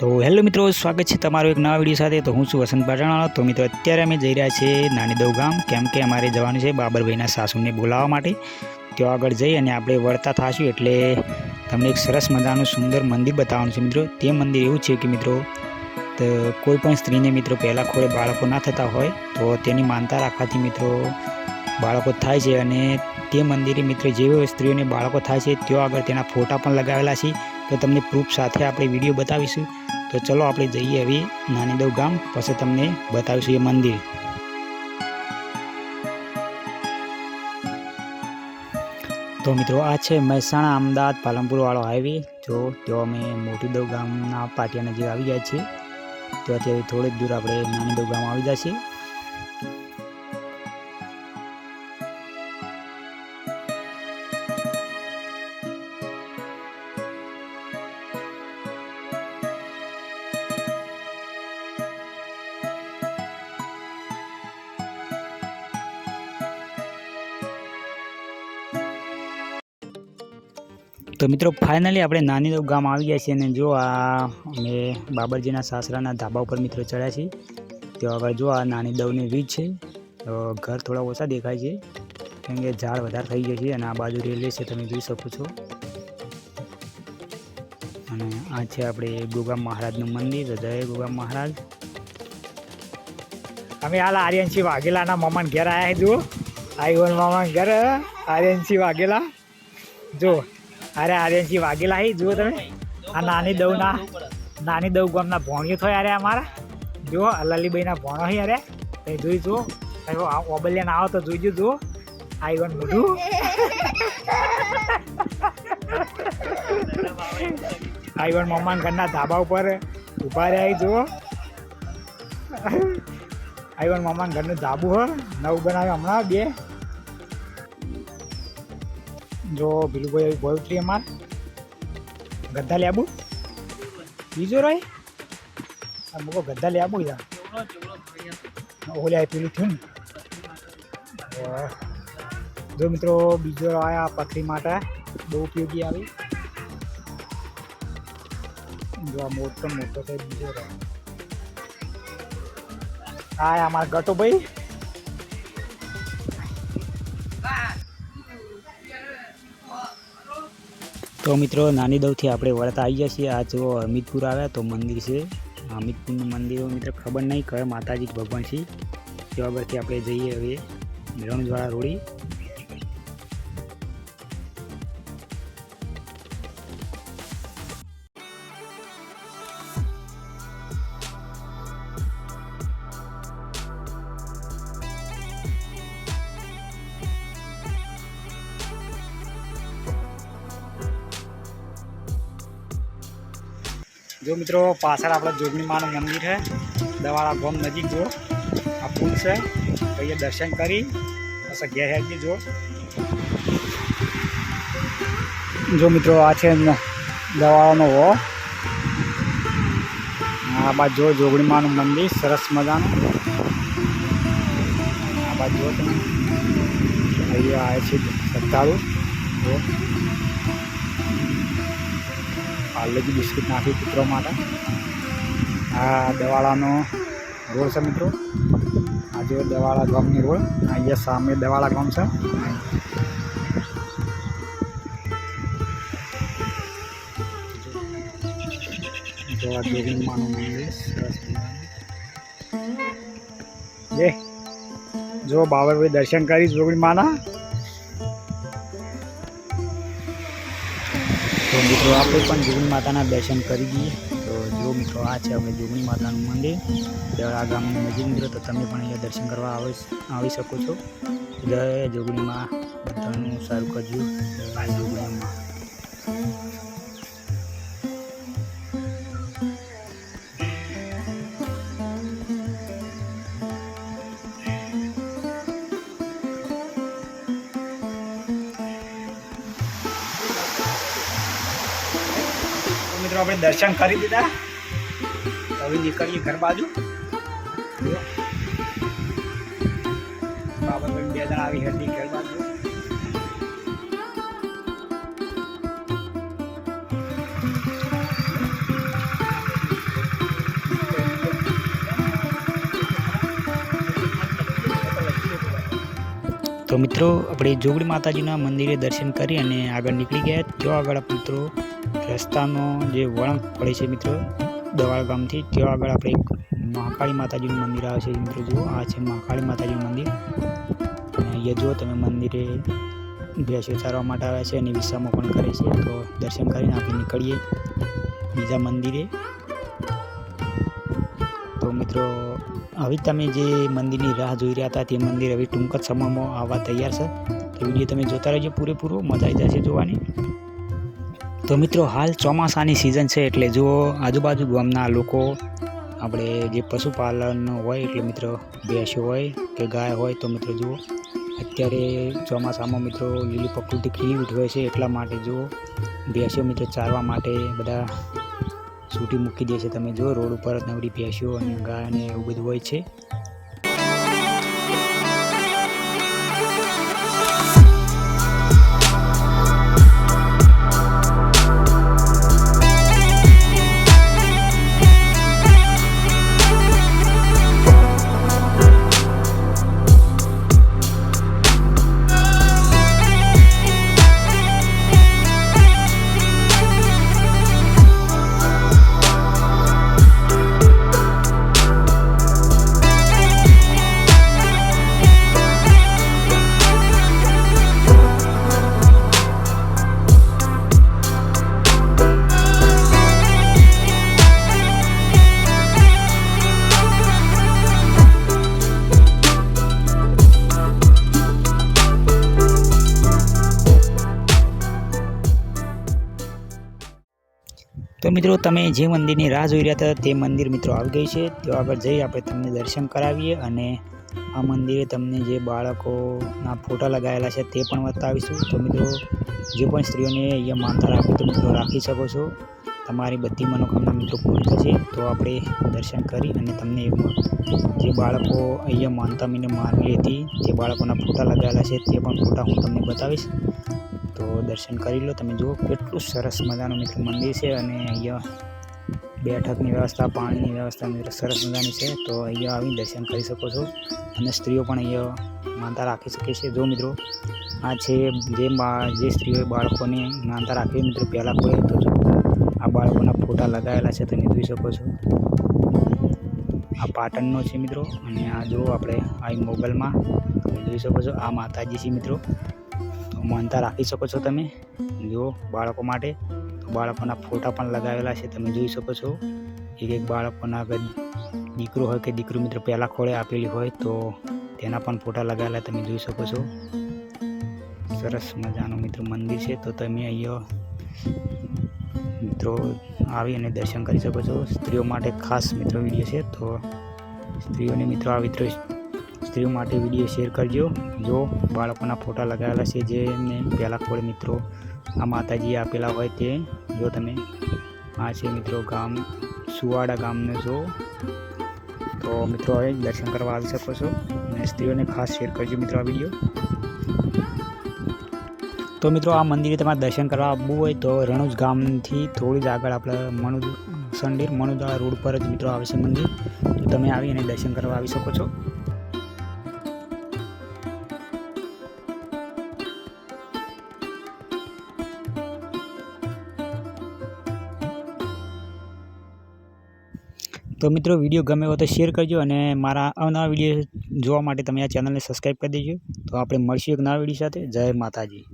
તો હેલો મિત્રો, સ્વાગત છે તમારો એક નવા વીડિયો સાથે. તો હું છું વસંત પાટણવાળો. તો મિત્રો, અત્યારે અમે જઈ રહ્યા છીએ નાની દવ ગામ. કેમ કે અમારે જવાનું છે બાબરભાઈના સાસુને બોલાવવા માટે. ત્યાં આગળ જઈ અને આપણે વળતા થશું એટલે તમને એક સરસ મજાનું સુંદર મંદિર બતાવવાનું છે મિત્રો. તે મંદિર એવું છે કે મિત્રો, તો, કોઈ પણ સ્ત્રીને મિત્રો પહેલાં ખોળે બાળકો ના થતા હોય, તો તેની માનતા રાખવાથી મિત્રો બાળકો થાય છે. અને તે મંદિરે મિત્રો જેવી સ્ત્રીઓને બાળકો થાય છે ત્યાં આગળ તેના ફોટા પણ લગાવેલા છે. તો તમને પ્રૂફ સાથે આપણે વીડિયો બતાવીશું. તો ચલો આપણે જઈએ હવે નાનીદવ ગામ, પછી તમને બતાવીશું એ મંદિર. તો મિત્રો આ છે મહેસાણા અમદાવાદ પાલનપુર વાળો હાઈવે જો તો અમે મોટીદવ ગામના પાટિયા નજીક આવી ગયા છીએ ત્યાંથી હવે થોડેક દૂર આપણે નાનીદવ ગામ આવી જશે. તો મિત્રો ફાઇનલી આપણે નાની દવ ગામ આવી ગયા છીએ અને જો આ અમે બાબરજીના સાસરાના ધાબા ઉપર મિત્રો ચડ્યા છીએ. તો આગળ જો આ નાની દવની વીજ છે, તો ઘર થોડા ઓછા દેખાય છે, કેમ કે ઝાડ વધારે થઈ ગયા છે અને આ બાજુ રેલવે છે, તમે જોઈ શકો છો. અને આ છે આપણે ગોગામ મહારાજનું મંદિર જય ગોગામ મહારાજ. અમે હાલ આર્યનસિંહ વાઘેલાના મમાન ઘેર આવ્યા જુઓ. આઈવન મામા ઘેર આર્યનસિંહ વાઘેલા. જો અરે આર્યનસિંહ વાઘેલા હી, જુઓ તમે. આ નાની દઉના નાની દવ ગામના ભોણિયો થયો અરે અમારા. જુઓ લલીબાઈના ભોણો હી અરે. તમે જોઈ જુઓ. ઓબલિયાન આવો તો જોઈજો જુઓ આઈવન મોઢું. આઈવન મમ્માન ઘરના ધાબા ઉપર ઊભા રહ્યા જુઓ. આઈવન મામાન ઘરનું ધાબુ હ, નવું બનાવ્યું હમણાં બે. જો ભીલુભાઈ આવી ભોય ઉતરી અમાર. ગદ્દા લેબુ બીજો રહી અમુક મૂકો ગદ્દા લેબુ યાર. ઓલે આઈ પેલું થયું જો મિત્રો બીજો આવ્યા પથરી માટે બહુ ઉપયોગી આવી. જો આ મોટો મોટો છે બીજો રહ્યો હા અમારા ગટો તો મિત્રો, નાની દવથી આપણે વળતા આવી ગયા છીએ આ જો અમિતપુર આવ્યા તો મંદિર છે. અમિતપુરનું મંદિર મિત્રો, ખબર નહીં, કયા માતાજી ભગવાન છે. તે પરથી આપણે જઈએ હવે. રણજવાળા રોડી. જો મિત્રો, પાછળ આપણા જોગણી માનું મંદિર છે. દવાળા ગોમ નજીક જો. આ પુલ છે. અહીંયા દર્શન કરી, પછી ઘેર હેડની જો. જો મિત્રો, આ છે ન- દવાળાનો હો. આ બાજુ જો જોગણી માનું મંદિર, સરસ મજાનું. આ બાજુ જો તમે. અહીંયા આવે છે શ્રદ્ધાળુ જો. પાર્લેજી બિસ્કિટ નાખી કૂતરો માટે. આ દવાળાનો રોડ છે મિત્રો. આ જો દવાળા ગામની રોડ અહીંયા સામે દવાળા ગામ છે. જો આ જોગણીમાનું સરસ જો બાબરભાઈ દર્શન કરી જોગણીમાના તો મિત્રો, આપણે પણ જોગણી માતાના દર્શન કરી દઈએ. તો જો મિત્રો, આ છે આપણે જોગણી માતાનું મંદિર દળા ગામની નજીક મિત્રો, તો તમે પણ અહીંયા દર્શન કરવા આવી શકો છો. જય જોગણીમાં, બધાનું સારું કરજો. જય જોગણીમાં. મિત્રો, આપણે દર્શન કરી દીધા હવે નીકળીએ ઘર બાજુ. બાબા બે જણા આવી હતી ઘર બાજુ. તો મિત્રો, આપણે જોગડી માતાજીના મંદિરે દર્શન કરી અને આગળ નીકળી ગયા. જો આગળ મિત્રો રસ્તાનો જે વળાંક પડે છે મિત્રો, દવાળ ગામથી ત્યાં આગળ આપણે એક મહાકાળી માતાજીનું મંદિર આવે છે મિત્રો જુઓ, આ છે મહાકાળી માતાજીનું મંદિર. અને અહીંયા જુઓ તમે મંદિરે ભેંસો ઉતારવા માટે આવ્યા છે અને વિસામો પણ કરે છે. તો દર્શન કરીને આપણે નીકળીએ બીજા મંદિરે. તો મિત્રો હવે તમે જે મંદિરની રાહ જોઈ રહ્યા હતા, તે મંદિર હવે ટૂંક જ સમયમાં આવવા તૈયાર છે. તો વીડિયો તમે જોતા રહેજો પૂરેપૂરો, મજા આવી જશે જોવાની. તો મિત્રો, હાલ ચોમાસાની સિઝન છે એટલે જુઓ, આજુબાજુ ગામના લોકો, આપણે જે પશુપાલન હોય એટલે મિત્રો ભેંસો હોય કે ગાય હોય તો મિત્રો જુઓ, અત્યારે ચોમાસામાં મિત્રો લીલી પ્રકૃતિ ખીલી ઉઠવે છે એટલા માટે જુઓ ભેંસો મિત્રો ચારવા માટે બધા છૂટી મૂકી દે છે. તમે જો રોડ ઉપર નવરી ભેંસો અને ગાય અને એવું બધું હોય છે. તો મિત્રો, તમે જે મંદિરની રાહ જોઈ રહ્યા હતા, તે મંદિર મિત્રો આવી ગઈ છે. તો આગળ જઈ આપણે તમને દર્શન કરાવીએ અને આ મંદિરે તમને જે બાળકોના ફોટા લગાવેલા છે તે પણ બતાવીશું. તો મિત્રો, જે પણ સ્ત્રીઓને અહીંયા માનતા રાખી તો મિત્રો રાખી શકો છો. તમારી બધી મનોકામના મિત્રો પૂરી થશે. તો આપણે દર્શન કરી અને તમને જે બાળકો અહીંયા માનતા મીને માનવી હતી તે બાળકોના ફોટા લગાવેલા છે તે પણ ફોટા હું તમને બતાવીશ. તો દર્શન કરી લો. તમે જુઓ કેટલું સરસ મજાનું મિત્રો મંદિર છે અને અહીંયા બેઠકની વ્યવસ્થા, પાણીની વ્યવસ્થા મિત્રો સરસ મજાની છે. તો અહીંયા આવી દર્શન કરી શકો છો અને સ્ત્રીઓ પણ અહીંયા માનતા રાખી શકે છે. જો મિત્રો આ છે જે જે સ્ત્રીઓએ બાળકોને માનતા રાખી મિત્રો પહેલાં કોઈ તો આ બાળકોના ફોટા લગાવેલા છે તમે જોઈ શકો છો. આ પાટણનો છે મિત્રો અને આ જો આપણે આ મોગલમાં જોઈ શકો છો. આ માતાજી છે મિત્રો. માનતા રાખી શકો છો તમે. જો બાળકો માટે તો બાળકોના ફોટા પણ લગાવેલા છે, તમે જોઈ શકો છો. એક એક બાળકોના દીકરો હોય કે દીકરો મિત્ર પહેલાં ખોળે આપેલી હોય તો તેના પણ ફોટા લગાવેલા તમે જોઈ શકો છો. સરસ મજાનું મિત્રો મંદિર છે, તો તમે અહીંયા મિત્રો આવી અને દર્શન કરી શકો છો. સ્ત્રીઓ માટે ખાસ મિત્રો વીડિયો છે, તો સ્ત્રીઓને મિત્રો આ મિત્રો સ્ત્રીઓ માટે વીડિયો શેર કરજો. જો બાળકોના ફોટા લગાવેલા છે જે એમને પહેલાં ખોળે મિત્રો, આ માતાજીએ આપેલા હોય તે જો તમે આ છે મિત્રો ગામ, સુવાડા ગામનો જો, તો મિત્રો હવે દર્શન કરવા આવી શકો છો અને સ્ત્રીઓને ખાસ શેર કરજો મિત્રો આ વીડિયો. તો મિત્રો આ મંદિરે તમારે દર્શન કરવા આવવું હોય તો રણુજ ગામથી થોડી જ આગળ આપણે મણુદ સંડીર મણુદા રોડ પર જ મિત્રો આવે છે મંદિર. તો તમે આવી અને દર્શન કરવા આવી શકો છો. તો મિત્રો, વીડિયો ગમે હોય તો શેર કરજો અને મારા અવનવા વીડિયો જોવા માટે તમે આ ચેનલને સબસ્ક્રાઈબ કરી દેજો. તો આપણે મળશું એક નવા વીડિયો સાથે. જય માતાજી.